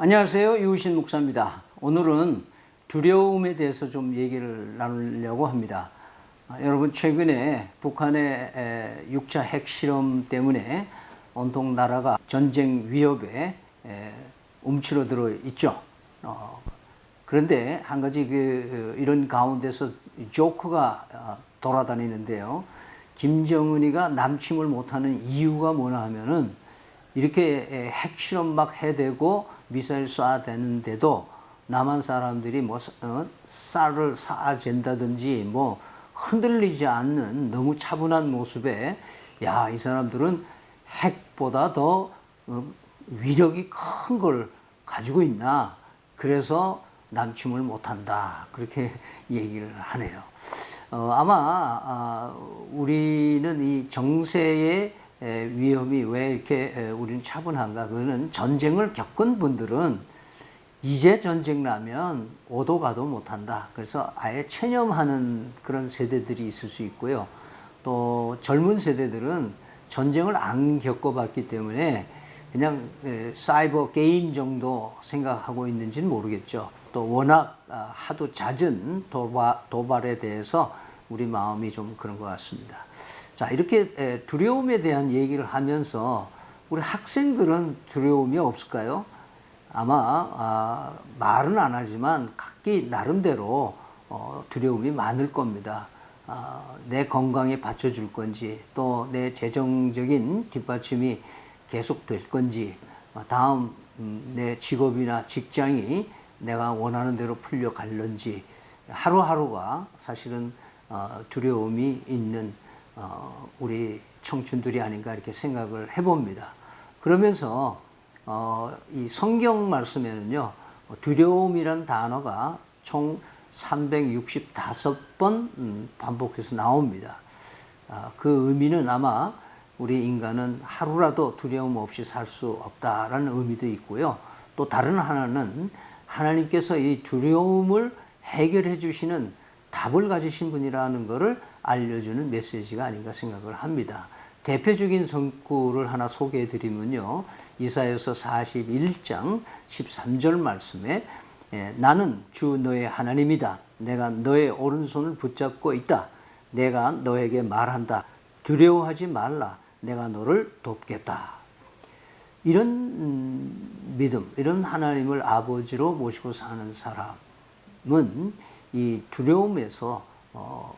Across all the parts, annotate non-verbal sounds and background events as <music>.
안녕하세요. 유우신 목사입니다. 오늘은 두려움에 대해서 좀 얘기를 나누려고 합니다. 아, 여러분 최근에 북한의 에, 6차 핵실험 때문에 온통 나라가 전쟁 위협에 에, 움츠러들어 있죠. 어, 그런데 한 가지 그 어, 이런 가운데서 조크가 어, 돌아다니는데요. 김정은이가 남침을 못하는 이유가 뭐냐 하면은 이렇게 핵실험 막 해대고 미사일 쏴대는데도 남한 사람들이 뭐 어, 쌀을 쌓아댄다든지 뭐 흔들리지 않는 너무 차분한 모습에 야 이 사람들은 핵보다 더 어, 위력이 큰 걸 가지고 있나 그래서 남침을 못한다 그렇게 <laughs> 얘기를 하네요. 어, 아마 아, 우리는 이 정세의 에, 위험이 왜 이렇게 에, 우리는 차분한가? 그거는 전쟁을 겪은 분들은 이제 전쟁 나면 오도 가도 못한다. 그래서 아예 체념하는 그런 세대들이 있을 수 있고요. 또 젊은 세대들은 전쟁을 안 겪어봤기 때문에 그냥 에, 사이버 게임 정도 생각하고 있는지는 모르겠죠. 또 워낙 아, 하도 잦은 도발, 도발에 대해서 우리 마음이 좀 그런 것 같습니다. 자, 이렇게 에, 두려움에 대한 얘기를 하면서 우리 학생들은 두려움이 없을까요? 아마 아, 말은 안 하지만 각기 나름대로 어, 두려움이 많을 겁니다. 아, 내 건강에 받쳐줄 건지 또 내 재정적인 뒷받침이 계속 될 건지 어, 다음 음, 내 직업이나 직장이 내가 원하는 대로 풀려갈는지 하루하루가 사실은 어, 두려움이 있는 어, 우리 청춘들이 아닌가 이렇게 생각을 해봅니다. 그러면서 어, 이 성경 말씀에는요 두려움이란 단어가 총 365번 음, 반복해서 나옵니다. 아, 그 의미는 아마 우리 인간은 하루라도 두려움 없이 살 수 없다라는 의미도 있고요. 또 다른 하나는 하나님께서 이 두려움을 해결해 주시는 답을 가지신 분이라는 것을 알려주는 메시지가 아닌가 생각을 합니다. 대표적인 성구를 하나 소개해 드리면요. 이사에서 41장 13절 말씀에 예, 나는 주 너의 하나님이다. 내가 너의 오른손을 붙잡고 있다. 내가 너에게 말한다. 두려워하지 말라. 내가 너를 돕겠다. 이런 음, 믿음, 이런 하나님을 아버지로 모시고 사는 사람은 이 두려움에서 어,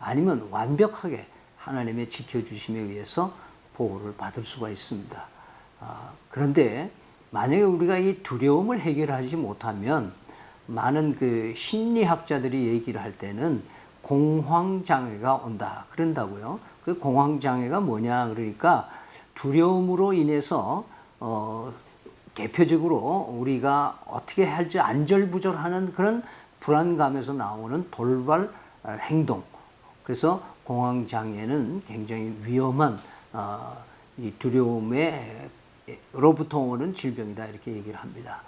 아니면 완벽하게 하나님의 지켜주심에 의해서 보호를 받을 수가 있습니다. 아, 그런데 만약에 우리가 이 두려움을 해결하지 못하면 많은 그 심리학자들이 얘기를 할 때는 공황장애가 온다 그런다고요. 그 공황장애가 뭐냐 그러니까 두려움으로 인해서 어, 대표적으로 우리가 어떻게 할지 안절부절하는 그런 불안감에서 나오는 돌발 행동. 그래서 공황 장애는 굉장히 위험한 어, 이 두려움에로부터 오는 질병이다 이렇게 얘기를 합니다.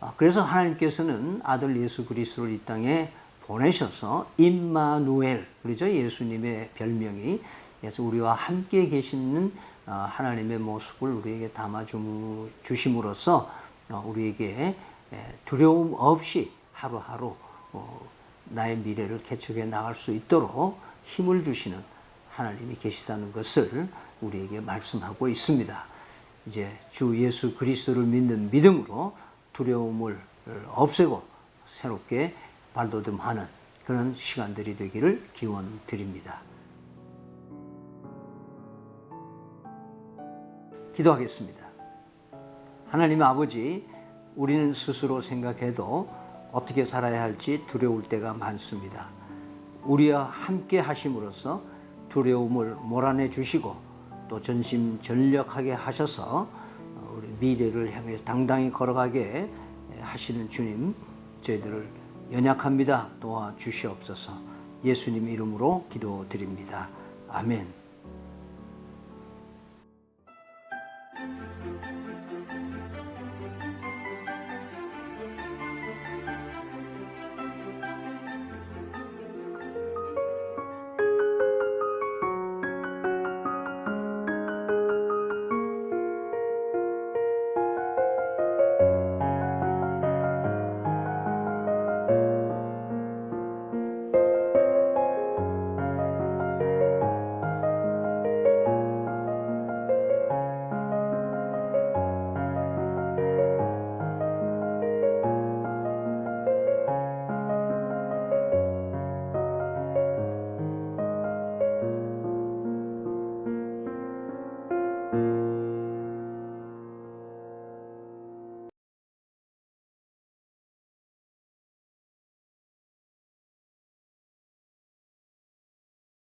어, 그래서 하나님께서는 아들 예수 그리스도를 이 땅에 보내셔서 임마누엘 그러죠 예수님의 별명이 그래서 우리와 함께 계시는 어, 하나님의 모습을 우리에게 담아 주심으로써 어, 우리에게 두려움 없이 하루하루 어, 나의 미래를 개척해 나갈 수 있도록 힘을 주시는 하나님이 계시다는 것을 우리에게 말씀하고 있습니다. 이제 주 예수 그리스도를 믿는 믿음으로 두려움을 없애고 새롭게 발돋움하는 그런 시간들이 되기를 기원 드립니다. 기도하겠습니다. 하나님 아버지, 우리는 스스로 생각해도 어떻게 살아야 할지 두려울 때가 많습니다. 우리와 함께 하심으로써 두려움을 몰아내 주시고 또 전심 전력하게 하셔서 우리 미래를 향해서 당당히 걸어가게 하시는 주님 저희들을 연약합니다 도와 주시옵소서 예수님 이름으로 기도드립니다 아멘.